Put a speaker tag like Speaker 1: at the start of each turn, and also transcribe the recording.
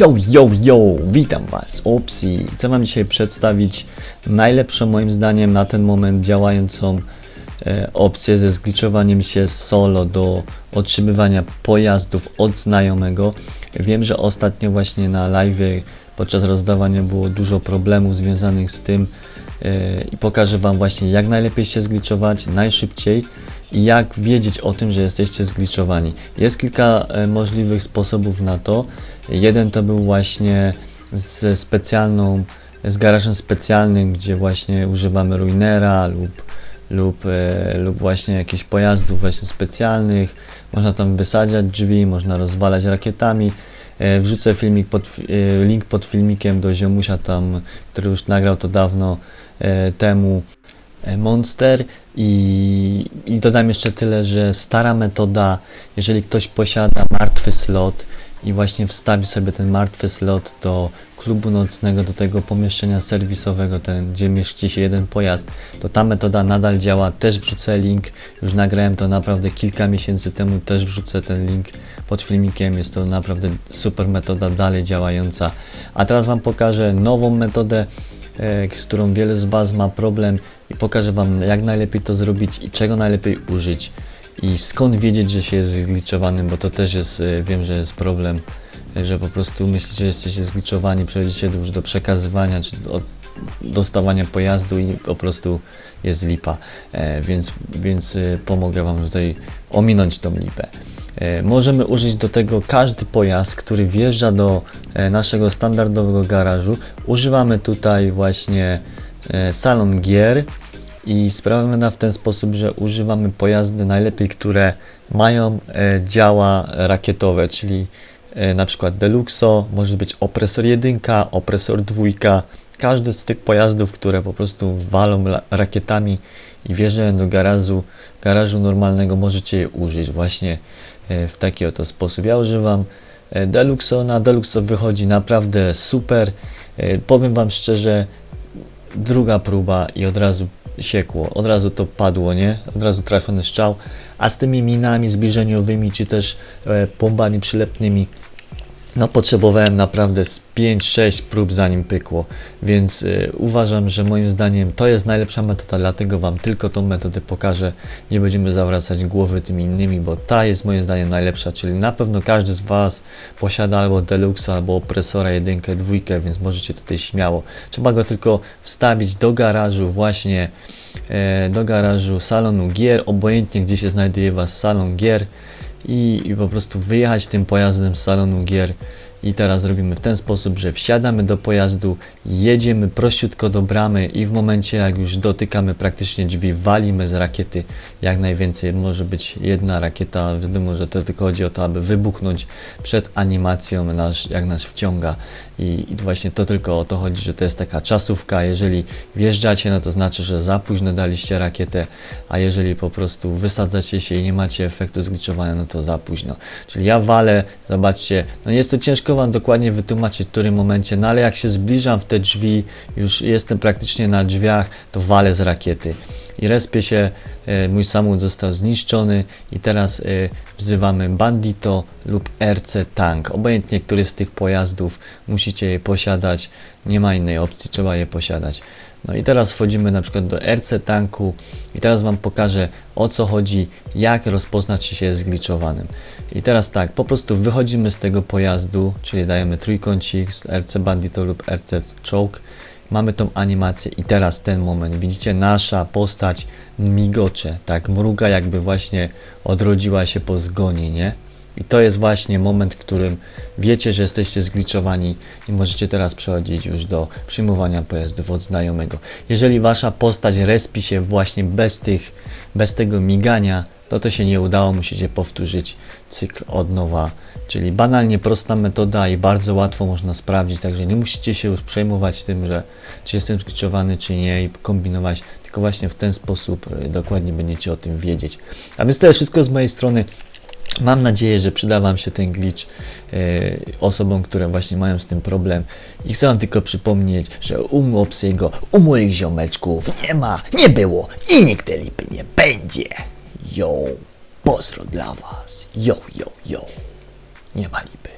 Speaker 1: Yo, yo, yo, witam Was, Opsi. Chcę Wam dzisiaj przedstawić najlepszą moim zdaniem na ten moment działającą e, opcję ze zgliczowaniem się solo do otrzymywania pojazdów od znajomego. Wiem, że ostatnio właśnie na live podczas rozdawania było dużo problemów związanych z tym i pokażę Wam właśnie jak najlepiej się zgliczować, najszybciej i jak wiedzieć o tym, że jesteście zgliczowani. Jest kilka e, możliwych sposobów na to. Jeden to był właśnie ze specjalną, z garażem specjalnym, gdzie właśnie używamy ruinera lub, lub, e, lub właśnie jakichś pojazdów właśnie specjalnych. Można tam wysadzać drzwi, można rozwalać rakietami. E, Wrzucę filmik pod, e, link pod filmikiem do ziomusia tam, który już nagrał to dawno e, temu e, Monster. I, i dodam jeszcze tyle, że stara metoda, jeżeli ktoś posiada martwy slot i właśnie wstawi sobie ten martwy slot do klubu nocnego, do tego pomieszczenia serwisowego, ten, gdzie mieści się jeden pojazd, to ta metoda nadal działa, też wrzucę link, już nagrałem to naprawdę kilka miesięcy temu, też wrzucę ten link pod filmikiem, jest to naprawdę super metoda, dalej działająca. A teraz Wam pokażę nową metodę, e, z którą wiele z Was ma problem i pokażę Wam jak najlepiej to zrobić i czego najlepiej użyć i skąd wiedzieć, że się jest zgliczowanym, bo to też jest, e, wiem, że jest problem, e, że po prostu myślicie, że jesteście zgliczowani, przechodzicie już do przekazywania czy do dostawania pojazdu i po prostu jest lipa, e, więc, więc e, pomogę Wam tutaj ominąć tą lipę. E, Możemy użyć do tego każdy pojazd, który wjeżdża do e, naszego standardowego garażu. Używamy tutaj właśnie e, salon gier i sprawamy na w ten sposób, że używamy pojazdy najlepiej, które mają działa rakietowe, czyli na przykład Deluxo, może być opresor 1, opresor 2, każdy z tych pojazdów, które po prostu walą rakietami i wjeżdżają do garażu, garażu normalnego, możecie je użyć właśnie w taki oto sposób. Ja używam e, Deluxo, na Deluxo wychodzi naprawdę super. E, Powiem Wam szczerze, druga próba i od razu siekło, od razu to padło, nie? Od razu trafiony strzał, a z tymi minami zbliżeniowymi, czy też e, bombami przylepnymi, no potrzebowałem naprawdę z 5-6 prób zanim pykło, więc y, uważam, że moim zdaniem to jest najlepsza metoda, dlatego Wam tylko tą metodę pokażę, nie będziemy zawracać głowy tymi innymi, bo ta jest moim zdaniem najlepsza, czyli na pewno każdy z Was posiada albo Deluxe, albo opresora 1, 2, więc możecie tutaj śmiało, trzeba go tylko wstawić do garażu właśnie, e, do garażu salonu gier, obojętnie gdzie się znajduje Was salon gier, i, i po prostu wyjechać tym pojazdem z salonu gier. I teraz robimy w ten sposób, że wsiadamy do pojazdu, jedziemy prościutko do bramy i w momencie jak już dotykamy praktycznie drzwi, walimy z rakiety jak najwięcej. Może być jedna rakieta, wiadomo, że to tylko chodzi o to, aby wybuchnąć przed animacją, nasz, jak nas wciąga. I, I właśnie to tylko o to chodzi, że to jest taka czasówka. Jeżeli wjeżdżacie, no to znaczy, że za późno daliście rakietę, a jeżeli po prostu wysadzacie się i nie macie efektu zgliczowania, no to za późno. Czyli ja walę, zobaczcie, no jest to ciężko Wam dokładnie wytłumaczyć w którym momencie, no ale jak się zbliżam w te drzwi, już jestem praktycznie na drzwiach, to walę z rakiety. I respię się, e, mój samochód został zniszczony i teraz e, wzywamy Bandito lub RC Tank. Obojętnie który z tych pojazdów musicie je posiadać, nie ma innej opcji, trzeba je posiadać. No i teraz wchodzimy na przykład do RC Tanku i teraz Wam pokażę o co chodzi, jak rozpoznać się jest zgliczowanym. I teraz tak, po prostu wychodzimy z tego pojazdu, czyli dajemy trójkącik z RC Bandito lub RC Choke. Mamy tą animację i teraz ten moment, widzicie nasza postać migocze, tak mruga jakby właśnie odrodziła się po zgonie, nie? I to jest właśnie moment, w którym wiecie, że jesteście zgliczowani i możecie teraz przechodzić już do przyjmowania pojazdów od znajomego. Jeżeli wasza postać respi się właśnie bez tych, bez tego migania, to to się nie udało, musicie powtórzyć cykl od nowa. Czyli banalnie prosta metoda i bardzo łatwo można sprawdzić, także nie musicie się już przejmować tym, że czy jestem zgliczowany, czy nie i kombinować, tylko właśnie w ten sposób y, dokładnie będziecie o tym wiedzieć. A więc to jest wszystko z mojej strony. Mam nadzieję, że przyda Wam się ten glitch e, osobom, które właśnie mają z tym problem. I chcę Wam tylko przypomnieć, że u Mopsiego, u moich ziomeczków nie ma, nie było i nigdy lipy nie będzie. Yo, pozdro dla Was. Yo, yo, yo. Nie ma lipy.